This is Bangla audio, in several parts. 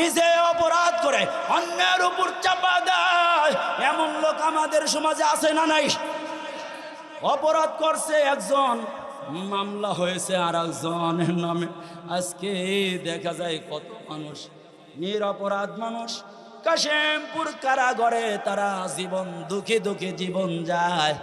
নিজে অপরাধ করে, অন্যের উপর চাপা দেয়। এমন লোক আমাদের সমাজে আছে না নাই? অপরাধ করছে একজন, মামলা হয়েছে আর একজনের নামে। আজকে দেখা যায় কত মানুষ নিরপরাধ মানুষ। কাশেমপুর কারাগরে তারা জীবন দুঃখে দুঃখে জীবন যায়।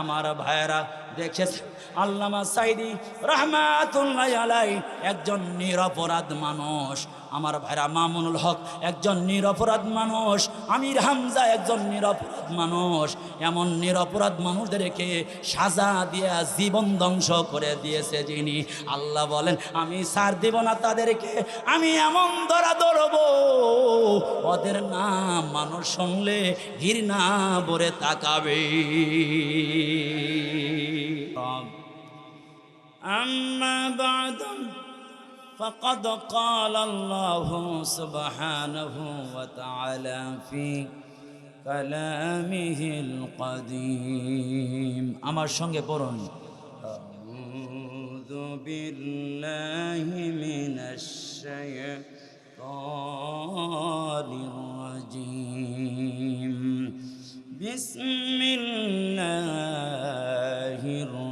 আমার ভাইয়েরা দেখেছে? আল্লামা সাইদি রহমাতুল্লাহ আলাই একজন নিরপরাধ মানুষ। আমার ভাইরা মামুনুল হক একজন নিরপরাধ মানুষ। আমির হামজা একজন নিরপরাধ মানুষ। এমন নিরপরাধ মানুষদেরকে সাজা দিয়া জীবন ধ্বংস করে দিয়েছে যিনি। আল্লাহ বলেন, আমি সার দেব না তাদেরকে, আমি এমন ধরা ধরব। ওদের নাম মানুষ শুনলে ঘৃণা বরে তাকাবে। أما بعد فقد قال الله سبحانه وتعالى في كلامه القديم. أما شنگ برون أعوذ بالله من الشيطان الرجيم. بسم الله الرحمن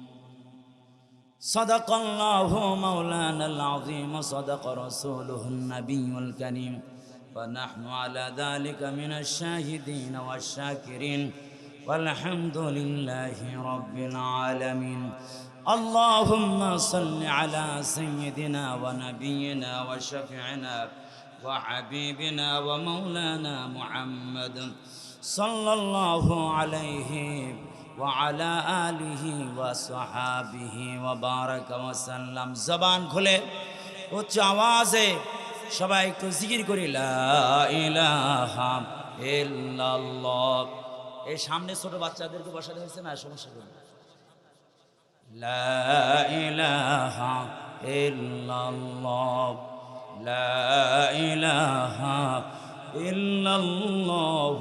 صدق الله مولانا العظيم صدق رسوله النبي الكريم. ونحن على ذلك من الشاهدين والشاكرين. والحمد لله رب العالمين. اللهم صل على سيدنا ونبينا وشفيعنا وحبيبنا ومولانا محمد صلى الله عليه وعلى آله وصحابه وبارك وسلم জবান খুলে উচ্চ আওয়াজে সবাই একটু জিকির করি লা ইলাহা ইল্লাল্লাহ এই সামনে ছোট বাচ্চাদেরকে বসাতে হয়েছে না সমস্যা করে লা ইলাহা ইল্লাল্লাহ লা ইলাহা ইল্লাল্লাহ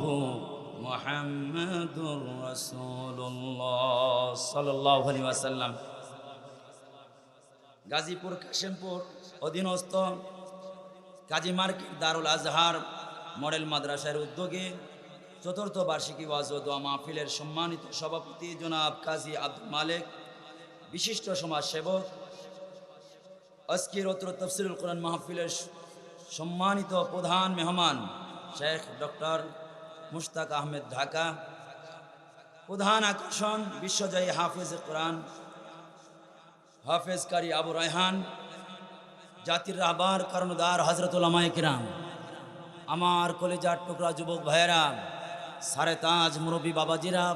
মুহাম্মাদুর রাসূলুল্লাহ সাল্লাল্লাহু আলাইহি ওয়াসাল্লাম। গাজীপুর, কাশেমপুর, অধীনস্থ কাজী মার্কেট দারুল আজহার মডেল মাদ্রাসার উদ্যোগে চতুর্থ বার্ষিকী ওয়াজ ও দোয়া মাহফিলের সম্মানিত সভাপতি জনাব কাজী আব্দুল মালেক, বিশিষ্ট সমাজসেবক আজকের অত্র তফসিরুল কোরআন মাহফিলের সম্মানিত প্রধান মেহমান শেখ ডক্টর মুশতাক আহমেদ ঢাকা। প্রধান আকর্ষণ, বিশ্বজয়ী হাফেজ কোরআন। হাফেজ কারি আবু রায়হান। জাতির রাহবার করণদার হজরতুল্লামাই কিরাম। আমার কলেজার টুকরা যুবক ভাইয়েরা, সারে তাজ মুরব্বী বাবাজিরা,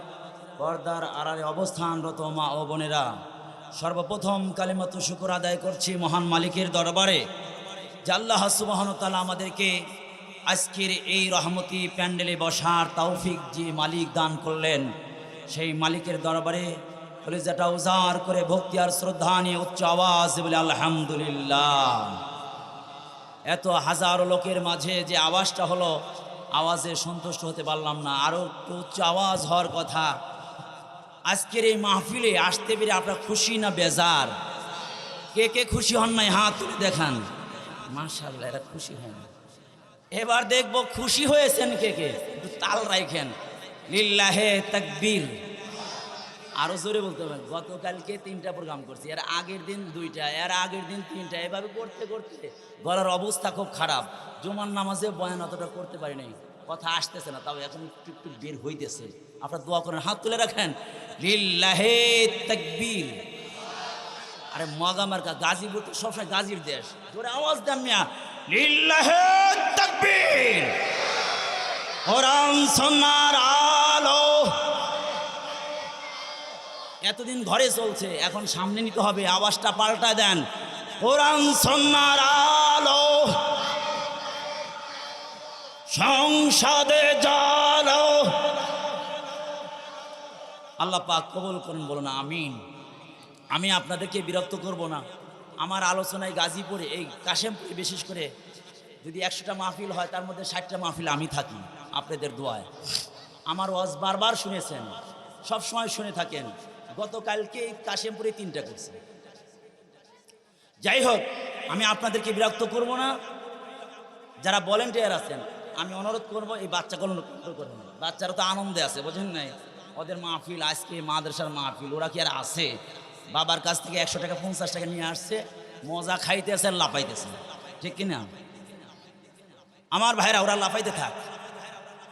পর্দার আড়ালে অবস্থানরত মা ও বোনেরা, সর্বপ্রথম কালিমাত শুকুর আদায় করছি মহান মালিকের দরবারে। যে আল্লাহ সুবাহনতালা আমাদেরকে আজকের এই রহমতি প্যান্ডেলে বসার তৌফিক যে মালিক দান করলেন, সেই মালিকের দরবারে কলিজাটা উজাড় করে ভক্তি আর শ্রদ্ধা নিয়ে উচ্চ আওয়াজ বলে, আলহামদুলিল্লাহ। এত হাজারো লোকের মাঝে যে আওয়াজটা হলো, আওয়াজে সন্তুষ্ট হতে পারলাম না। আরও একটু উচ্চ আওয়াজ হওয়ার কথা, আজকের এই মাহফিলে আসতে পেরে আপনার খুশি না বেজার? কে কে খুশি হন নাই? হাত তুলে দেখান। মাশাল্লাহ এরা খুশি হন। এবার দেখব খুশি হয়েছেন কে কে? তাল রাখেন লিল্লাহে তাকবীর। আরও জোরে বলতে হবে। গতকালকে তিনটা প্রোগ্রাম করছি। এর আগের দিন দুইটা, এর আগের দিন তিনটা। এভাবে করতে করতে গলার অবস্থা খুব খারাপ। জুমার নামাজে বয়ান অতটা করতে পারি নাই। কথা আসতেছে না, তাও এখন একটু একটু বের হইতেছে। আপনার দোয়া করেন, হাত তুলে রাখেন। লিল্লাহে তাকবীর। আরে মজা মার্কা, গাজীপুর তো সবসময় গাজীর দেশ। জোরে আওয়াজ দেন মিয়া। আলো। এতদিন ঘরে চলছে, এখন সামনে নিতে হবে, আওয়াজটা পাল্টা দেন। কোরআন সন্ন্যার আলো। সংসদে যাও আল্লাহ পাক কবুল করেন, বলুন আমিন। আমি আপনাদেরকে বিরক্ত করব না। আমার আলোচনায় গাজীপুরে, এই কাশেমপুরে বিশেষ করে যদি একশোটা মাহফিল হয়, তার মধ্যে ষাটটা মাহফিল আমি থাকি, আপনাদের দোয়ায়। আমার ওয়াজ বারবার শুনেছেন, সব সময় শুনে থাকেন, গতকালকে এই কাশেমপুরে তিনটা করছে। যাই হোক, আমি আপনাদেরকে বিরক্ত করব না। যারা ভলেন্টিয়ার আছেন, আমি অনুরোধ করব, এই বাচ্চাগুলো কন্ট্রোল করবেন। বাচ্চারা তো আনন্দে আছে, বোঝেন নাই? ওদের মাহফিল, আজকে মাদ্রাসার মাহফিল, ওরা কি আর আছে? বাবার কাছ থেকে একশো টাকা, পঞ্চাশ টাকা নিয়ে আসছে, মজা খাইতেছে আর লাফাইতেছে। ঠিক কিনা? আমার ভাইরা, ওরা লাফাইতে থাক।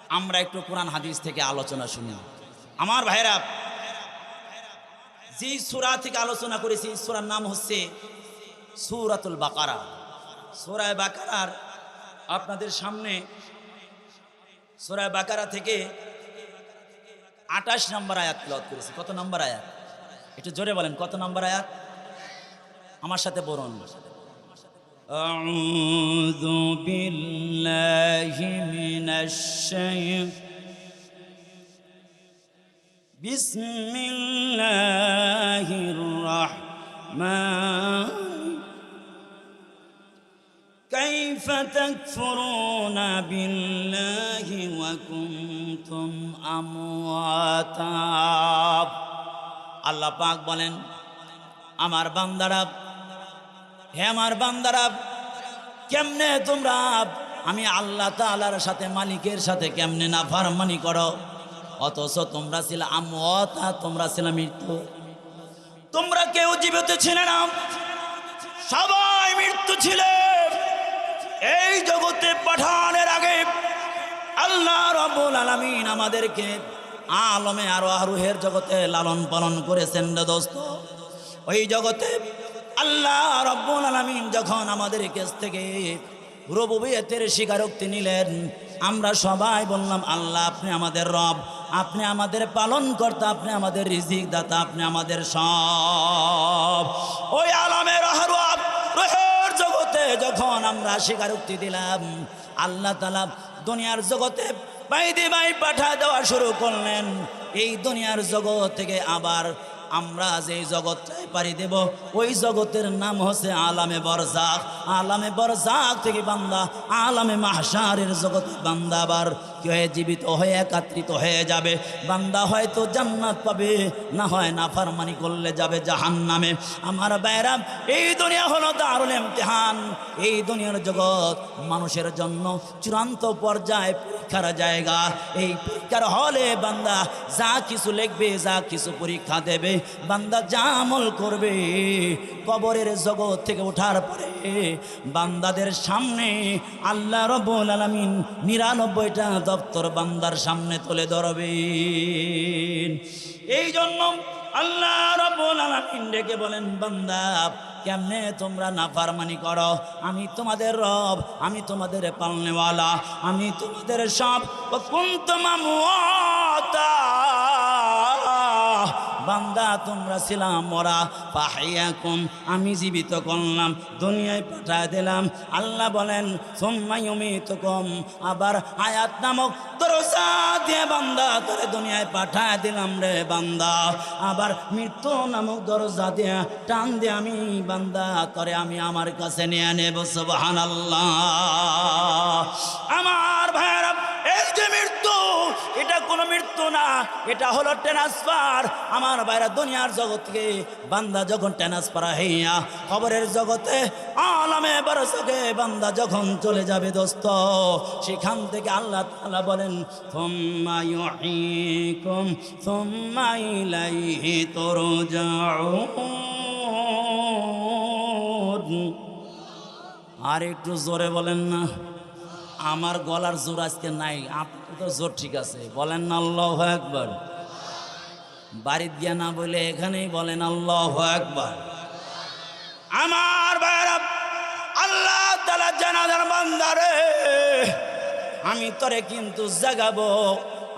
আমরা একটু কোরআন, হাদিস থেকে আলোচনা শুনি। আমার ভাইরা যে সুরা থেকে আলোচনা করেছি সুরার নাম হচ্ছে সুরাতুল বাকারা। সুরায় বাকারার আপনাদের সামনে সুরায় বাকারা থেকে আঠাশ নম্বর আয়াত করেছি। কত নম্বর আয়াত? একটু জোরে বলেন কত নম্বর আয়াত আমার সাথে বলুন أعوذ بالله من الشيطان بسم الله الرحمن كيف تكفرون بالله وكنتم أمواتا আল্লাহ পাক বলেন, আমার বান্দারা, হে আমার বান্দারা, কেমনে তোমরা, আমি আল্লাহ তাআলার সাথে মালিকের সাথে কেমনে না ফারমানি করো? অথচ তোমরা ছিল আমতা তোমরা ছিল মৃত্যু। তোমরা কেউ জীবিত ছিলে না। সবাই মৃত্যু ছিলে। এই জগতে পাঠানের আগে আল্লাহ রব্বুল আলামিন আমাদেরকে আলমে আরও আরোহের জগতে লালন পালন করেছেন দোস্ত। ওই জগতে আল্লাহ রব্বুল আলামিন যখন আমাদের কাছ থেকে রবুবিয়তের স্বীকারোক্তি নিলেন, আমরা সবাই বললাম, আল্লাহ, আপনি আমাদের রব, আপনি আমাদের পালন কর্তা আপনি আমাদের রিজিক দাতা আপনি আমাদের সব। ওই আলমের রহের জগতে যখন আমরা স্বীকারোক্তি দিলাম, আল্লাহ তালা দুনিয়ার জগতে বাইদি বাই পাঠা দেওয়া শুরু করলেন। এই দুনিয়ার জগৎ থেকে আবার আমরা যে জগৎটাই পারি দেব, ওই জগতের নাম হচ্ছে আলামে বরজাক। আলামে বরজাক থেকে বান্দা, আলামে মাহসারের জগতে বান্দা আবার কি হয়ে? জীবিত হয়ে, একাত্রিত হয়ে যাবে। বান্দা হয়তো জান্নাত পাবে, না হয় না ফারমানি করলে যাবে জাহান নামে আমার বাইরাম এই দুনিয়া হলো দারুল ইমতিহান। এই দুনিয়ার জগৎ মানুষের জন্য চূড়ান্ত পর্যায়ে পরীক্ষার জায়গা। এই পরীক্ষার হলে বান্দা যা কিছু লিখবে, যা কিছু পরীক্ষা দেবে, বান্দা যা আমল করবে, কবরের জগৎ থেকে ওঠার পরে বান্দাদের সামনে আল্লাহ রব্বুল আলামিন নিরানব্বইটা দপ্তর বান্দার সামনে তুলে ধরবেন। এই জন্য আল্লাহ রব্বুল ডেকে বলেন, বান্দা, কেমনে তোমরা নাফারমানি করো? আমি তোমাদের রব, আমি তোমাদের পালনেওয়ালা, আমি তোমাদের সব কোন বান্দা, তোমরা ছিলাম মরা পাহাইয়াকুম আমি জীবিত করলাম, দুনিয়ায় পাঠায় দিলাম। আল্লাহ বলেন সোম্মাইমিতকম আবার আয়াত নামক দরজা দিয়ে বান্দা, তোরে দুনিয়ায় পাঠায় দিলাম রে বান্দা। আবার মৃত্যু নামক দরজা দিয়ে টান দিয়ে আমি বান্দা, তোরে আমি আমার কাছে নিয়ে নেব সুবহান আল্লাহ আমার ভাইরা এই যে মৃত্যু এটা কোনো মৃত্যু না, এটা হলো ট্রান্সফার আমার বাইরে দুনিয়ার জগৎকে বান্দা যখন ট্রান্সফার হইয়া খবরের জগতে আলামে বরসকে বান্দা যখন চলে যাবে দোস্ত, সেখান থেকে আল্লাহ তালা বলেন, থুম্মা ইউহীকুম, থুম্মা ইলাইহি তুরজাউন। আর একটু জোরে বলেন না। আমার গলার জোর আজকে নাই, আপনার তো জোর ঠিক আছে। বলেন না আল্লাহ একবার বাড়ির দিয়া না বলে এখানেই বলেন আল্লাহ একবার আমার ভাইরা, আল্লাহ তালা জানাদার বান্দারে, আমি তরে কিন্তু জাগাবো।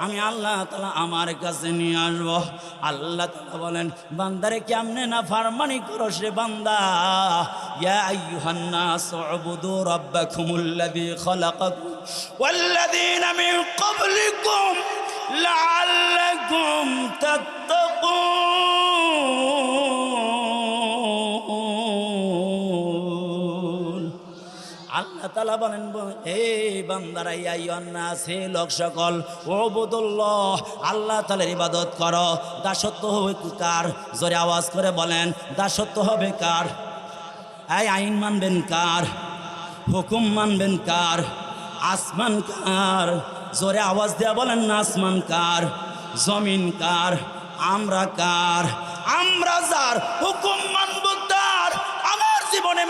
আমি আল্লাহ তালা আমার কাছে নিয়ে আসব। আল্লাহ তালা বলেন, বান্দারে কেমনে না ফারমানি করো সে বান্দা? ইয়া আইয়ুহান নাস উবুদু রাব্বাকুমুল্লাযী খালাকাকুম আল্লাহ তালা বলেন হে বান্দারা ইয়ান্না সে লোক সকল ও বদুল্লাহ আল্লাহ তালের ইবাদত করো। দাসত্ব হবে কার? জোরে আওয়াজ করে বলেন, দাসত্ব হবে কার? এই আইন মানবেন কার? হুকুম মানবেন কার? আসমান কার? জোরে আওয়াজ দেয়া বলেন না আসমান কার? জমিন কার? আমরা কার? আমরা যার হুকুম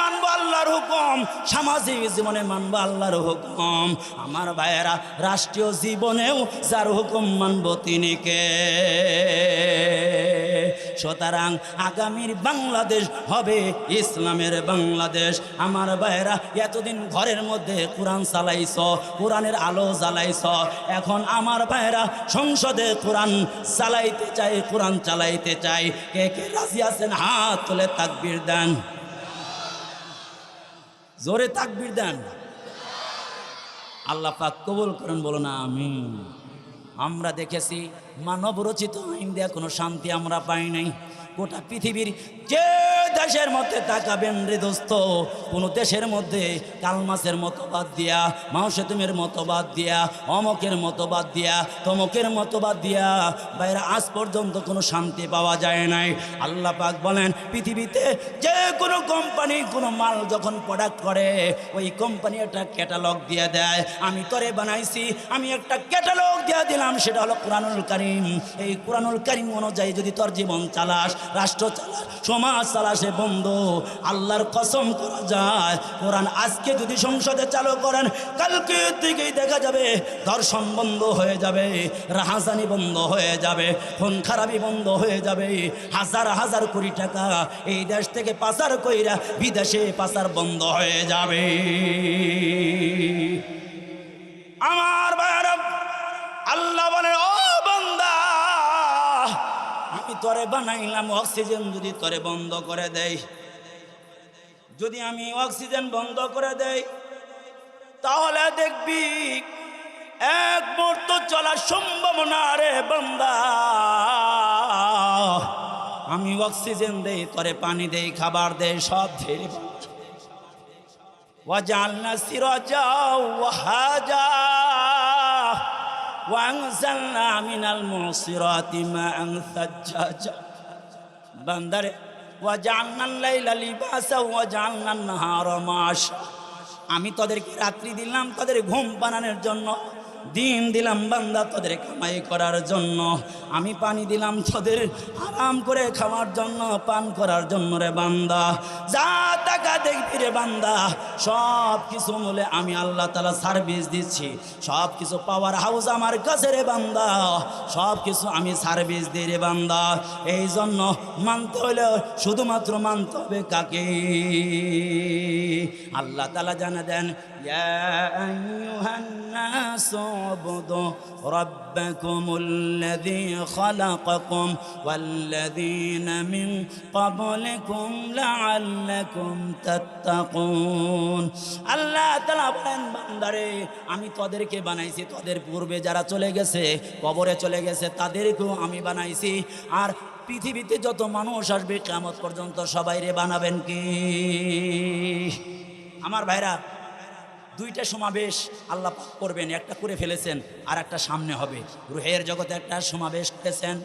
মানবো আল্লাহর হুকুম। সামাজিক জীবনে মানবো আল্লাহর হুকুম। আমার ভাইয়েরা, রাষ্ট্রীয় জীবনেও যার হুকুম মানবো তিনি কে? সুতরাং আগামীর বাংলাদেশ হবে ইসলামের বাংলাদেশ। আমার ভাইয়েরা, এতদিন ঘরের মধ্যে কোরআন চালাইছ, কোরআনের আলো জ্বালাইছ। এখন আমার ভাইয়েরা, সংসদে কোরআন চালাইতে চাই, কোরআন চালাইতে চাই। কে কে রাজি আছেন? হাত তুলে তাকবির দেন। জোরে তাকবির দেন। আল্লাহ পাক কবুল করেন বলো না আমি আমরা দেখেছি মানব রচিত আইন দেওয়া কোনো শান্তি আমরা পাই নাই। গোটা পৃথিবীর যে দেশের মধ্যে তাকাবেন রে দোস্ত, কোনো দেশের মধ্যে কালমাসের মতবাদ দিয়া, মাউসেতুমের মতবাদ দিয়া, অমকের মতবাদ দিয়া, তমকের মতবাদ দিয়া, বাইরে আজ পর্যন্ত কোনো শান্তি পাওয়া যায় নাই। আল্লাহ পাক বলেন, পৃথিবীতে যে কোনো কোম্পানি, কোনো মাল যখন প্রোডাক্ট করে, ওই কোম্পানি একটা ক্যাটালগ দিয়ে দেয়। আমি তোরে বানাইছি, আমি একটা ক্যাটালগ দিয়ে দিলাম, সেটা হলো কোরআনুল কারিম। এই কোরআনুল কারিম অনুযায়ী যদি তোর জীবন চালাস রাষ্ট্র চালাস সমাজ চালাসে বন্ধ, আল্লাহর কসম করা যায়। কোরআন আজকে যদি সংসদে চালু করেন, কালকে থেকেই দেখা যাবে দর্শন বন্ধ হয়ে যাবে, রাহাজানি বন্ধ হয়ে যাবে, খুন খারাপি বন্ধ হয়ে যাবে, হাজার হাজার কোটি টাকা এই দেশ থেকে পাচার কইরা বিদেশে পাচার বন্ধ হয়ে যাবে। আমার আল্লাহ বলে, ও তরে বানাইলাম অক্সিজেন যদি তরে বন্ধ করে দেয় যদি আমি অক্সিজেন বন্ধ করে দেই তাহলে দেখবি এক মুহূর্ত চলার সম্ভাবনা রে বান্দা আমি অক্সিজেন দেই তরে পানি দেই খাবার দেই সব ধীরে وجعلنا سراجا وهاجا ওয়াংজাল্লা মিনাল মুসিরাতি মাআন সাজ্জাজা বান্দারে ওয়াজআলনাল লাইলা লিবাসা ওয়াজআলনান নাহারা মাশা আমি তাদেরকে রাত্রি দিলাম, তাদের ঘুম বানানোর জন্য। দিন দিলাম বান্দা তোদের কামাই করার জন্য। আমি পানি দিলাম তোদের আরাম করে খাওয়ার জন্য, পান করার জন্য রে বান্দা। যা টাকা দেখবি রে বান্দা, সব কিছু মূলে আমি আল্লাহ তালা সার্ভিস দিচ্ছি। সব কিছু পাওয়ার হাউস আমার কাছে রে বান্দা, সব কিছু আমি সার্ভিস দিই রে বান্দা। এই জন্য মানতে হলে শুধুমাত্র মানতে হবে কাকে? আল্লাহ তালা জানা দেন, ইয়া আইয়ুহান নাসু اعبدوا ربكم الذي خلقكم والذين من قبلكم لعلكم تتقون আল্লাহ তালা বলেন বান্দারে আমি তোদেরকে বানাইছি তোদের পূর্বে যারা চলে গেছে কবরে চলে গেছে তাদেরকেও আমি বানাইছি আর পৃথিবীতে যত মানুষ আসবে কেমন পর্যন্ত সবাই রে বানাবেন কি আমার ভাইরা দুইটা সমাবেশ আল্লাহ করবেন, একটা করে ফেলেছেন আর একটা সামনে হবে। রুহের জগতে একটা সমাবেশ করেছেন।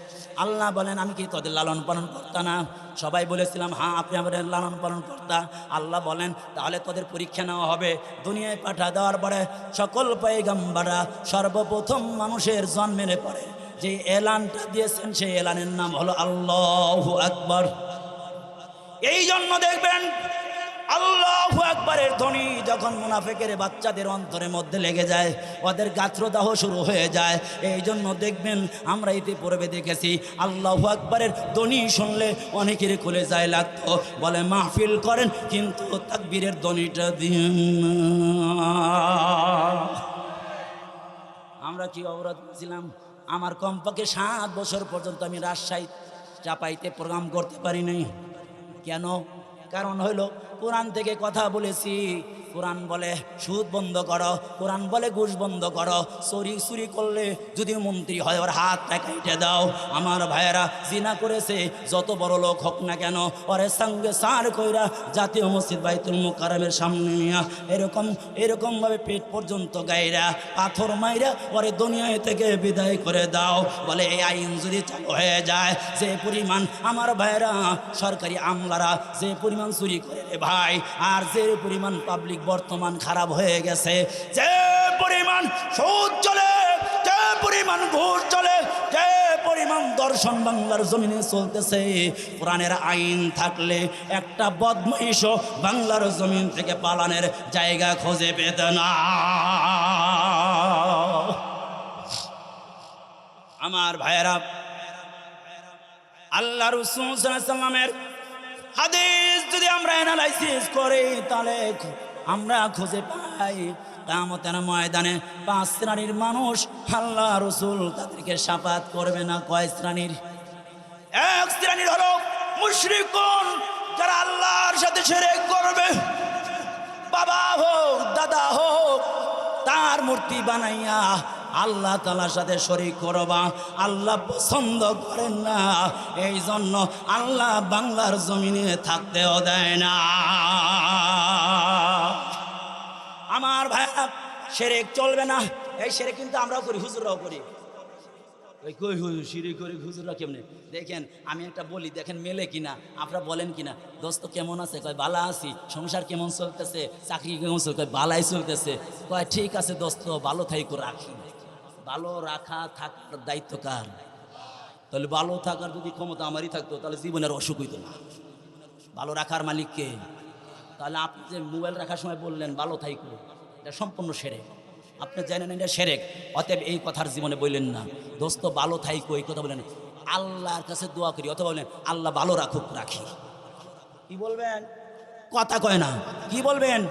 আল্লাহ বলেন, আমি কি তোদের লালন পালন করতা না? সবাই বলেছিলাম হ্যাঁ আপনি আমাদের লালন পালন করতা। আল্লাহ বলেন, তাহলে তোদের পরীক্ষা নেওয়া হবে। দুনিয়ায় পাঠা দেওয়ার পরে সকল পাইগাম্বারা সর্বপ্রথম মানুষের জন্মের পরে যে এলানটা দিয়েছেন, সেই এলানের নাম হলো আল্লাহ আকবর। এই জন্য দেখবেন আল্লাহ একবারের ধ্বনি যখন মুনাফেকের বাচ্চাদের অন্তরের মধ্যে লেগে যায়, ওদের গাত্রদাহ শুরু হয়ে যায়। এই জন্য দেখবেন আমরা ইতি পূর্বে দেখেছি, আল্লাহ একবারের ধ্বনি শুনলে অনেকের খুলে যায় লাগতো, বলে, মাহফিল করেন, কিন্তু তাকবীরের ধ্বনিটা দিন আমরা কি অবরোধ করেছিলাম? আমার কমপক্ষে সাত বছর পর্যন্ত আমি রাজশাহী চাপাইতে প্রোগ্রাম করতে পারি নাই। কেন? কারণ হইল কোরআন থেকে কথা বলেছি। কোরআন বলে সুদ বন্ধ করো, কোরআন বলে ঘুষ বন্ধ করো। চুরি চুরি করলে যদি মন্ত্রী হয়, ওর হাতটা কেটে দাও। আমার ভাইয়েরা, জিনা করেছে, যত বড় লোক হোক না কেন, ওরে সঙ্গে সার কইরা জাতীয় মসজিদ বাইতুল মুকারমের সামনে এরকম এরকমভাবে পেট পর্যন্ত গাইরা, পাথর মাইরা ওরে দুনিয়া থেকে বিদায় করে দাও। বলে, এই আইন যদি চালু হয়ে যায়, যে পরিমাণ আমার ভাইরা সরকারি আমলারা যে পরিমাণ চুরি করে ভাই, আর যে পরিমাণ পাবলিক বর্তমান খারাপ হয়ে গেছে, যে পরিমাণ সুদ চলে, যে পরিমাণ ঘুষ চলে, যে পরিমাণ দর্শন বাংলার জমিনে চলতেছে, কোরআনের আইন থাকলে একটা বদমাইশও বাংলার জমিন থেকে পালানের জায়গা খুঁজে পেত না। আমার ভাইয়েরা, আল্লাহ রসুলের হাদিস যদি আমরা অ্যানালাইসিস করি, তাহলে আমরা খুঁজে পাই কামতের ময়দানে পাঁচ শ্রেণির মানুষ আল্লাহ রসুল তাদেরকে সাপাত করবে না কয় শ্রেণির? এক শ্রেণির হলো মুশরিকুন, যারা আল্লাহর সাথে সেরেক করবে। বাবা হোক, দাদা হোক, তার মূর্তি বানাইয়া আল্লাহ তালার সাথে শরিক করবা। আল্লাহ পছন্দ করেন না। এই জন্য আল্লাহ বাংলার জমিনে থাকতেও দেয় না। আমার ভাইয়া, সেরেক চলবে না। এই সেরে কিন্তু আমরাও করি হুজুরাও করি। ওই কই দেখেন, আমি একটা বলি, দেখেন মেলে কিনা, আপনারা বলেন কিনা, দোস্ত কেমন আছে? কয় বালা আছি। সংসার কেমন চলতেছে? চাকরি কেমন চলতে কয় বালাই চলতেছে। কয়, ঠিক আছে দোস্ত, ভালো থাইকো, রাখি। ভালো রাখা থাকার দায়িত্ব কার? তাহলে ভালো থাকার যদি ক্ষমতা আমারই থাকতো, তাহলে জীবনের অসুখ হইতো না। ভালো রাখার মালিককে তাহলে আপনি যে মোবাইল রাখার সময় বললেন, ভালো থাইকো, এটা সম্পূর্ণ সেরে আপনি জানেন এটা সেরেক, অতএব এই কথার জীবনে বললেন না। দোস্ত, ভালো থাইকো, এই কথা বলেন আল্লাহর কাছে দোয়া করি, অথবা বলেন, আল্লাহ ভালো রাখুক, রাখি। কি বলবেন? কথা কয় না। কি বলবেন?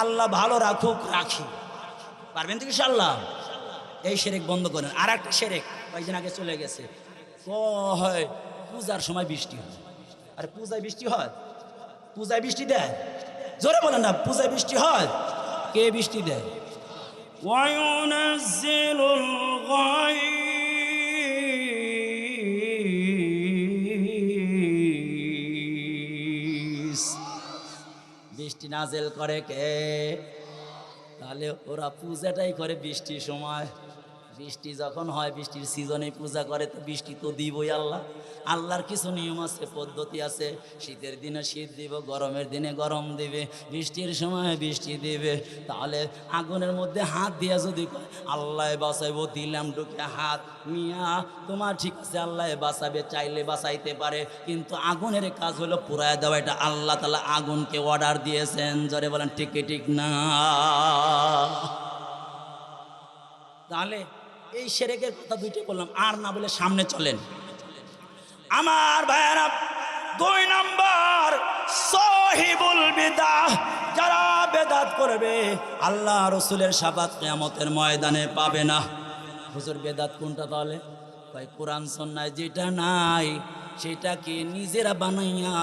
আল্লাহ ভালো রাখুক, রাখি। পারবেন তো কি আল্লাহ এই সেরেক বন্ধ করেন আর একটা সেরেক কয়েকদিন আগে চলে গেছে ও হয় পূজার সময় বৃষ্টি হয় আরে পূজায় বৃষ্টি হয় পূজায় বৃষ্টি দেয় জোরে বলেন না পূজায় বৃষ্টি হয় কে বৃষ্টি দেয় وينزل الغيث বৃষ্টি নাজেল করে কে তাহলে ওরা পূজাটাই করে বৃষ্টির সময় বৃষ্টি যখন হয়, বৃষ্টির সিজনে পূজা করে, তো বৃষ্টি তো দিবই আল্লাহ। আল্লাহর কিছু নিয়ম আছে, পদ্ধতি আছে। শীতের দিনে শীত দিব, গরমের দিনে গরম দিবে। বৃষ্টির সময় বৃষ্টি দিবে। তাহলে আগুনের মধ্যে হাত দিয়া যদি আল্লাহ বাঁচাইব দিলাম ঢুকে হাত। মিয়া, তোমার ঠিক আছে, আল্লাহ বাঁচাবে, চাইলে বাঁচাইতে পারে। কিন্তু আগুনের কাজ হলো পুরায় দেওয়া। এটা আল্লাহ তালা আগুনকে অর্ডার দিয়েছেন। জরে বলেন ঠিক ঠিক না। তাহলে এই সেরেকের কথা দুইটা বললাম, আর না বলে সামনে চলেন। আমার ভাইয়ারা, দুই নম্বর, সহিবুল যারা বেদাত করবে, আল্লাহ রসুলের সাবাত কেয়ামতের ময়দানে পাবে না। হুজুর, বেদাত কোনটা তাহলে? ভাই কোরআন সন্ন্যায় যেটা নাই, সেটাকে নিজেরা বানাইয়া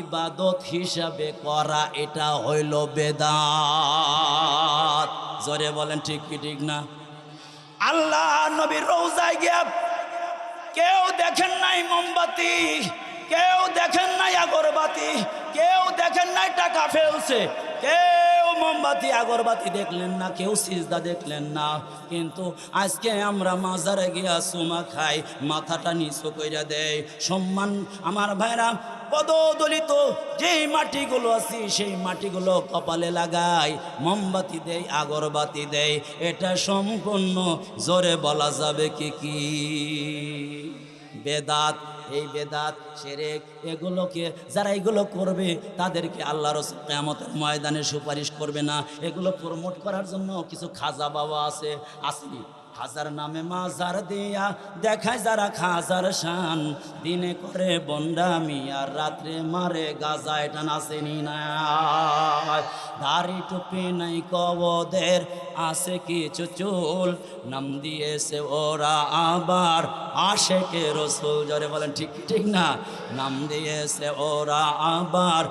ইবাদত হিসাবে করা, এটা হইল বেদাত। জোরে বলেন, ঠিক কি ঠিক না? আল্লাহ নবীর রোজায় গিয়া কেউ দেখেন নাই মোমবাতি, কেউ দেখেন নাই আগরবাতি, কেউ দেখেন নাই টাকা ফেলছে, কেউ মোমবাতি, আগরবাতি দেখলেন না, কেউ সিজদা দেখলেন না। কিন্তু আজকে আমরা মাজারে গিয়া সুমা খাই, মাথাটা নিচু কইরা দেয় সম্মান, আমার ভাইরা পদদলিত যেই মাটিগুলো আছে, সেই মাটিগুলো কপালে লাগাই, মোমবাতি দেয় আগরবাতি দেয় এটা সম্পূর্ণ জোরে বলা যাবে কি কি? বেদাত, এই বেদাত, সেরেক, এগুলোকে যারা এগুলো করবে, তাদেরকে আল্লাহ রসুল কেমতের ময়দানে সুপারিশ করবে না। এগুলো প্রমোট করার জন্য কিছু খাজা বাবা আছে আসেনি হাজার নামে মাজার দিয়া, দেখায় যারা খাজার শান। দিনে করে বন্ডামি আর রাত্রে মারে গাজা এটা নাচেনি না দাড়ি টুপি নাই কবদের আছে কিছু চুল। নাম দিয়েছে ওরা আবার আসে কে রসুল। জরে বলেন, ঠিক ঠিক না? নাম দিয়েছে ওরা আবার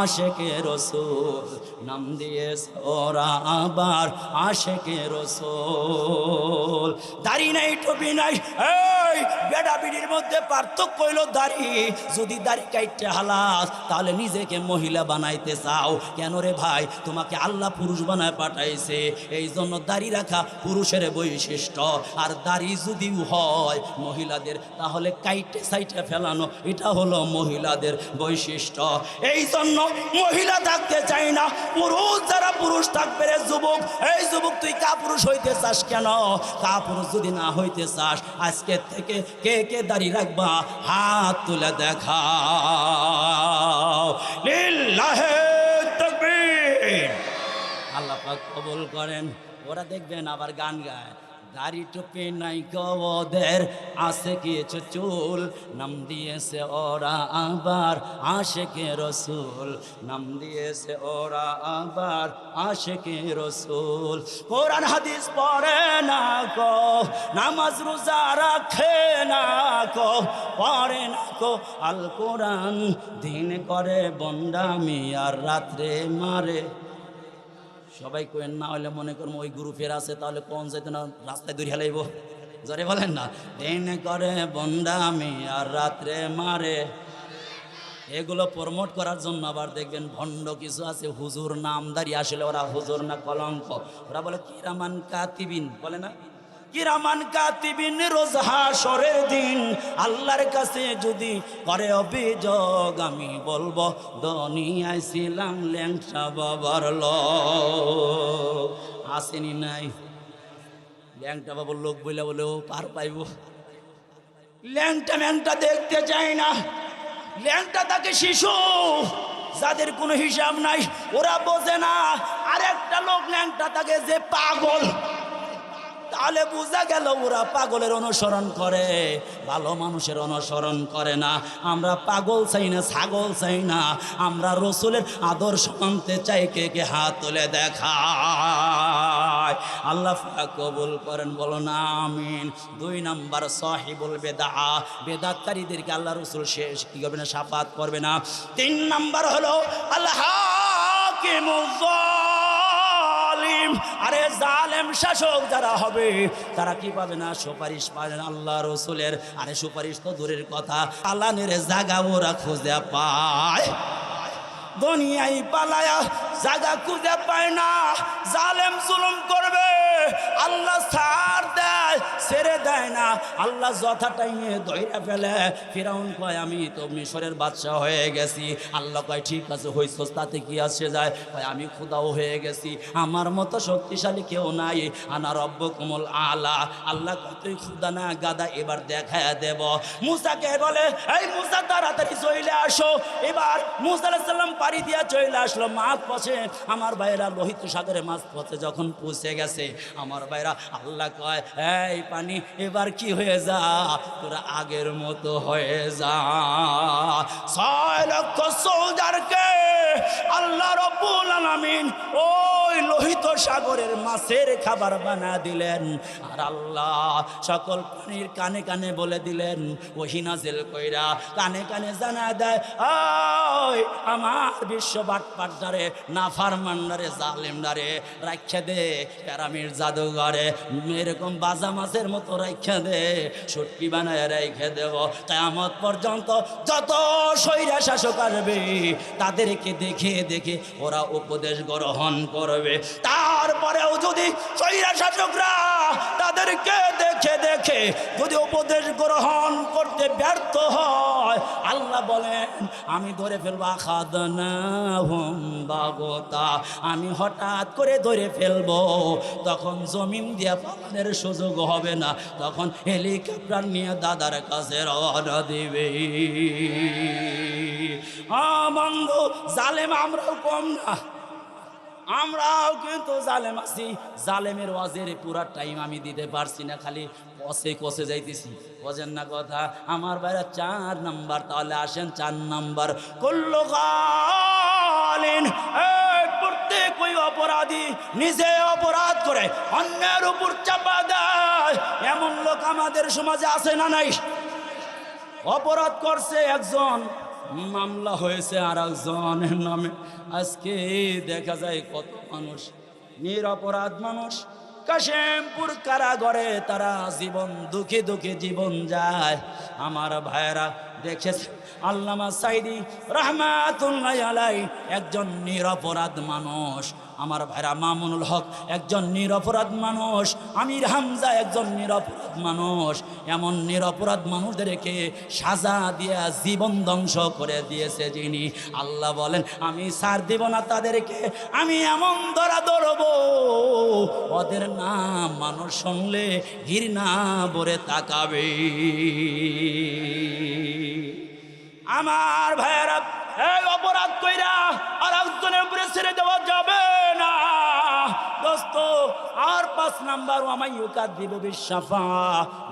আসে কে রসুল। নাম দিয়েছে ওরা আবার আসে কে রসুল দাড়ি নাই, টুপি নাই। এই বেডা বিড়ির মধ্যে পার্থক্য হইল দাড়ি। যদি দাড়ি কাইটে হালাস, তাহলে নিজেকে মহিলা বানাইতে চাও। কেন রে ভাই? তোমাকে আল্লাহ পুরুষ বানায় পাঠাইছে। এই জন্য দাড়ি রাখা পুরুষের বৈশিষ্ট্য। আর দাড়ি যদি হয় মহিলাদের, তাহলে কাইটে সাইটে ফেলানো, এটা হলো মহিলাদের বৈশিষ্ট্য। এই জন্য মহিলা থাকতে চাই না। পুরুষ যারা পুরুষ থাকবে রে যুবক, এই যুবক তুই কা পুরুষ হইতে চাস কেন? কা পুরুষ যদি না হইতে চাস আজকে থেকে কে কে দাড়ি রাখবা? হাত তুলে দেখা লিল্লাহে তাকবীর। আল্লাহ কবুল করেন। ওরা দেখবেন আবার গান গায়। দাড়ি টুপি নাই কবদের আছে কিছু চুল, নাম দিয়েছে ওরা আবার আশেকে রসুল। নাম দিয়েছে ওরা আবার আশেকে রসুল। কোরআন হাদিস পড়ে না কো নামাজ রোজা রাখে না কো পড়ে না কো আল কোরআন দিন করে বন্ডামি আর রাত্রে মারে। সবাই কেন না হলে মনে করব ওই গুরু ফের আছে, তাহলে কোন যাইতো না, রাস্তায় দূরে হেলাইব জরে বলেন না। দিন করে বন্ডামি আর রাত্রে মারে। এগুলো প্রমোট করার জন্য আবার দেখবেন ভণ্ড কিছু আছে, হুজুর নামদারি আসলে ওরা হুজুর না কলঙ্ক। ওরা বলে, কিরামান কাতিবিন? বলে না? কিরামান কাতিবিন রোজ হাসরের দিন, আল্লাহর কাছে যদি করে অভিযোগ, আমি বলব, দুনিয়ায় ছিলাম ল্যাংসা বাবার ল আসেনি নাই। ল্যাংটা বাবার লোক বলে, ও, পার পাইব। ল্যাংটা ম্যাংটা দেখতে চাই না। ল্যাংটা তাকে শিশু, যাদের কোনো হিসাব নাই, ওরা বোঝে না। আরেকটা লোক ল্যাংটা তাকে যে পাগল। তাহলে বোঝা গেল ওরা পাগলের অনুসরণ করে। ভালো মানুষের অনুসরণ করে না। আমরা পাগল চাই না, ছাগল চাই না। আমরা রসুলের আদর্শ মানতে চাই, কে কে হাত তুলে দেখায়। আল্লাহ কবুল করেন বলো না আমিন। দুই নাম্বার, সাহিবুল বেদা। বেদাতকারীদেরকে আল্লাহ রসুল শেষ কি করবে না, সাফাত করবে না। তিন নাম্বার হলো আল্লাহ জালিম আরে জালেম শাসক যারা হবে, তারা কি পাবে না? সুপারিশ পাবেন আল্লাহ রসুলের। আরে সুপারিশ তো দূরের কথা। আল্লাহ আল্লাহের জাগা ওরা খুঁজে পায়। দুনিয়ায় পালায়া জায়গা খুঁজে পায় না। জালেম জুলুম করবে। আল্লাহ ছাড় দেয়, ছেড়ে দেয় না। আল্লাহ যথা টাইমে দইরা ফেলে। ফিরাউন কয়, আমি তো মিশরের বাদশাহ হয়ে গেছি। আল্লাহ কয়, ঠিক আছে, হইছস, তাতে কি আসে যায়? কয়, আমি খুদাও হয়ে গেছি। আমার মতো শক্তিশালী কেউ নাই। আনা রব্ব কোমল আলা। আল্লাহ কয়, তুই খুদা না গাদা, এবার দেখায় দেব। মুসাকে বলে, এই মুসা, তাড়াতাড়ি চলে আসো। এবার মুসা আলাইহিস পাড়ি দিয়া চলে আসলো। মাছ পছে আমার ভাইরা লোহিত সাগরে মাছ পছে যখন পৌঁছে গেছে, আমার ভাইরা আল্লাহ কয়, এই পানি, এবার কি হয়ে যা? তোরা আগের মতো হয়ে যা। ছয় লক্ষ সোলজারকে আল্লাহ রব্বুল আলামিন ওই লোহিত সাগরের মাছের খাবার বানা দিলেন। আর আল্লাহ সকল প্রাণীর কানে কানে বলে দিলেন ওহিনাজেল কইরা কানে কানে জানা দেয় আমার বিশ্ব বাটপাটদারে নাফার মান্ডারে জালেম ডারে রাখা দে প্যারামির জাদুঘরে, এরকম বাজা মাছের মতো রাখা দে, সুটকি বানায় রেখে দেব। কেমত পর্যন্ত যত সৈরা শাসক আসবে, তাদেরকে দেখে দেখে ওরা উপদেশ গ্রহণ করবে। তারপরেও যদি সৈরা শাসকরা তাদেরকে দেখে দেখে যদি উপদেশ গ্রহণ করতে ব্যর্থ হয়, আল্লাহ বলেন, আমি ধরে ফেলব খাদনা হুম বাগতা আমি হঠাৎ করে ধরে ফেলব। তখন জমিন দিয়ে পালানের সুযোগ হবে না। তখন হেলিকপ্টার নিয়ে দাদার কাছে রওনা দিবে। বন্ধু, জালেম আমরাও কম না। আমরাও কিন্তু জালেম আছি। জালেমের ওয়াজের পুরা টাইম আমি দিতে পারছি না, খালি কষে কষে যাইতেছি। বোঝেন না কথা? আমার বাইরে চার নাম্বার, তাহলে আসেন চার নাম্বার। করল গালিন প্রত্যেক ওই অপরাধী নিজে অপরাধ করে, অন্যের উপর চাপা দেয়। এমন লোক আমাদের সমাজে আছে না নাই? অপরাধ করছে একজন। মামলা হয়েছে আর একজনের নামে। আজকে দেখা যায় কত মানুষ নিরপরাধ মানুষ। কাশেমপুর কারাগরে তারা জীবন দুঃখে দুঃখে জীবন যায়। আমার ভাইরা দেখেছে, আল্লামা সাইদি রহমাতুল্লাহ আলাই একজন নিরপরাধ মানুষ। আমার ভাইরা মামুনুল হক একজন নিরপরাধ মানুষ, আমির হামজা একজন নিরপরাধ মানুষ। এমন নিরপরাধ মানুষদেরকে সাজা দিয়া জীবন ধ্বংস করে দিয়েছে যিনি। আল্লাহ বলেন, আমি সার দিব না তাদেরকে, আমি এমন ধরা ধরব। ওদের নাম মানুষ শুনলে ঘৃণা ভরে তাকাবে। আমার ভাইয়েরা এই অপরাধ কইরা আর একজনের উপরে ছেড়ে দেওয়া যাবে না। দোস্ত, আর পাঁচ নাম্বার আমাইকা দিব বিশ্বাফা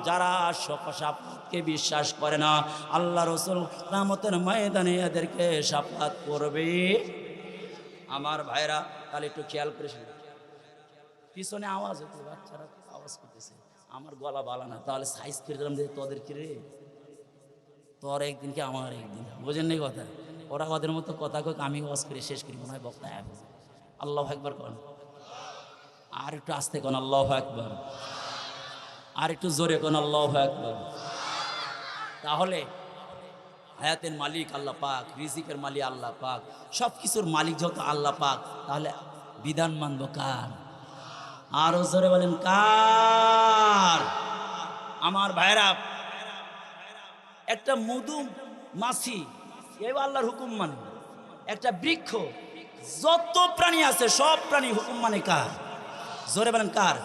যারা সাপকে বিশ্বাস করে না, আল্লাহ রসুল রামতের ময়দানে এদেরকে সাফাত করবে। আমার ভাইরা, তাহলে একটু খেয়াল করিস পিছনে আওয়াজ হতো বাচ্চারা আওয়াজ করতেছে। আমার গলা বালা না, তাহলে সাইজ করে দিলাম তোদের কি রে? তোর একদিন কি আমার একদিন? বোঝেন নি কথা? ওরা ওদের মতো কথা কক আমি ওয়াজ করে শেষ করি, মনে হয় বক্তা এক আল্লাহ একবার কন। আর একটু আস্তে কোন, আল্লাহ একবার আর একটু জোরে কোন, আল্লাহ একবার তাহলে হায়াতের মালিক আল্লাহ পাক, রিজিকের মালিক আল্লাহ পাক সব কিছুর মালিক যত আল্লাহ পাক, তাহলে বিধান মানব কার? আরও জোরে বলেন, কার? আমার ভাইরা, একটা মধু মাছি কেউ আল্লাহর হুকুম মানে। একটা বৃক্ষ, যত প্রাণী আছে, সব প্রাণী হুকুম মানে কার? জোরে বলেন কার?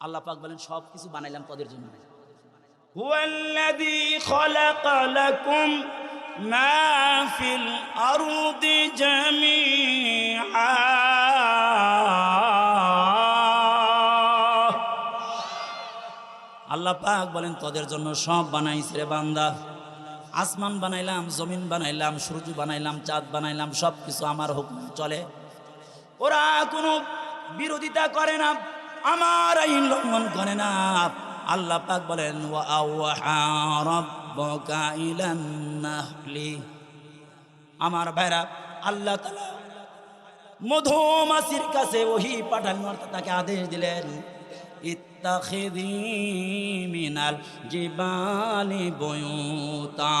আল্লাহ পাক বলেন, সব কিছু বানাইলাম তাদের জন্য। হুয়াল্লাযী আল্লাহ পাক বলেন, তোদের জন্য সব বানাইছে রে বান্দা। আসমান বানাইলাম, জমিন বানাইলাম, সূর্য বানাইলাম, চাঁদ বানাইলাম সব কিছু আমার হুকুম চলে। ওরা কোনো বিরোধিতা করে না, আমার আইন লঙ্ঘন করে না। আল্লাহ পাক বলেন আমার ভাইরা, আল্লাহ তাআলা মধুমাছির কাছে ওহি পাঠানো তাকে আদেশ দিলেন। ইত্তাখিদি মিনাল জিবালি বয়ুতা।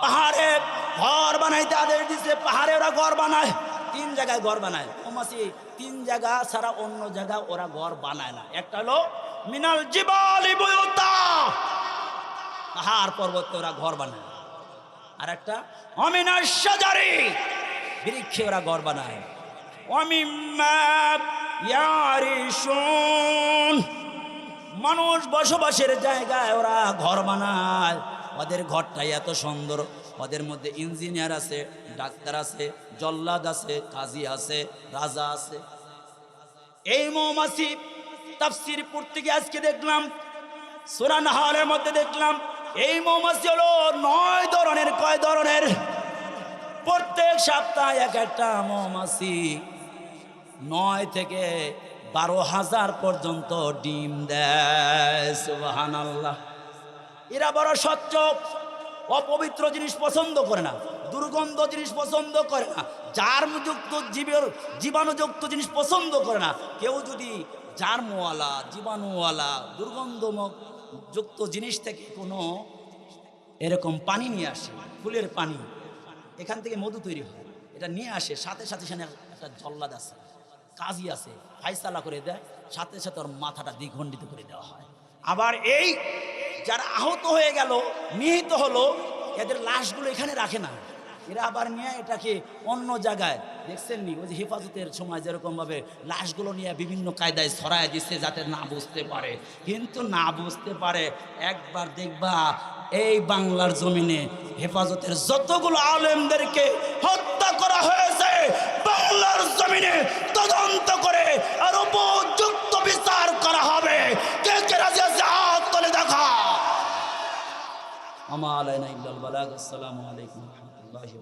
পাহাড়ে ঘর বানাইতে আদেশ দিছে, পাহাড়ে ওরা ঘর বানায়, তিন জায়গায় ঘর বানায়। মৌমাছি তিন জায়গা ছাড়া অন্য জায়গা ওরা ঘর বানায় না। একটা হলো মিনাল জিবালি বয়ুতা। পাহাড় পর্বতে ওরা ঘর বানায়। আর একটা অমিনার সাজারি বৃক্ষে ওরা ঘর বানায়। ইয়ারিশুন মানুষ বসবাসের জায়গায় ওরা ঘর বানায়। ওদের ঘরটাই এত সুন্দর। ওদের মধ্যে ইঞ্জিনিয়ার আছে, ডাক্তার আছে, জল্লাদ আছে, কাজী আছে, রাজা আছে। এই মৌমাছি তাফসির পড়তে গিয়ে আজকে দেখলাম সুরান হালের মধ্যে দেখলাম, এই মৌমাছি হলো নয় ধরনের, কয় ধরনের? প্রত্যেক সপ্তাহে এক একটা মৌমাছি। নয় থেকে বারো হাজার পর্যন্ত ডিম দেয় এরা বড় স্বচ্ছ, অপবিত্র জিনিস পছন্দ করে না, দুর্গন্ধ জিনিস পছন্দ করে না, জার্মযুক্ত জীবের জীবাণুযুক্ত জিনিস পছন্দ করে না। কেউ যদি জার্মওয়ালা, জীবাণুওয়ালা দুর্গন্ধমক যুক্ত জিনিস থেকে কোনো এরকম পানি নিয়ে আসে, ফুলের পানি, এখান থেকে মধু তৈরি হয়, এটা নিয়ে আসে, সাথে সাথে সেখানে একটা জল্লাদ আছে। কাজী আছে। ফাইসালা করে দেয়, সাথে সাথে ওর মাথাটা দ্বিখণ্ডিত করে দেওয়া হয়। আবার এই যারা আহত হয়ে গেল, নিহিত হলো, এদের লাশগুলো এখানে রাখে না। এরা আবার নিয়ে এটাকে অন্য জায়গায় দেখছেন নি ওই যে হেফাজতের সময় যেরকমভাবে লাশগুলো নিয়ে বিভিন্ন কায়দায় ছড়ায় দিচ্ছে যাতে না বুঝতে পারে। কিন্তু না বুঝতে পারে, একবার দেখবা এই বাংলার জমিনে হেফাজতের যতগুলো আলেমদেরকে হত্যা করা হয়েছে, বাংলার জমিনে তদন্ত করে আর উপযুক্ত বিচার করা হবে। কে কে রাজি আছে? হাত দেখা। আসসালামু আলাইকুম রাহমাতুল্লাহি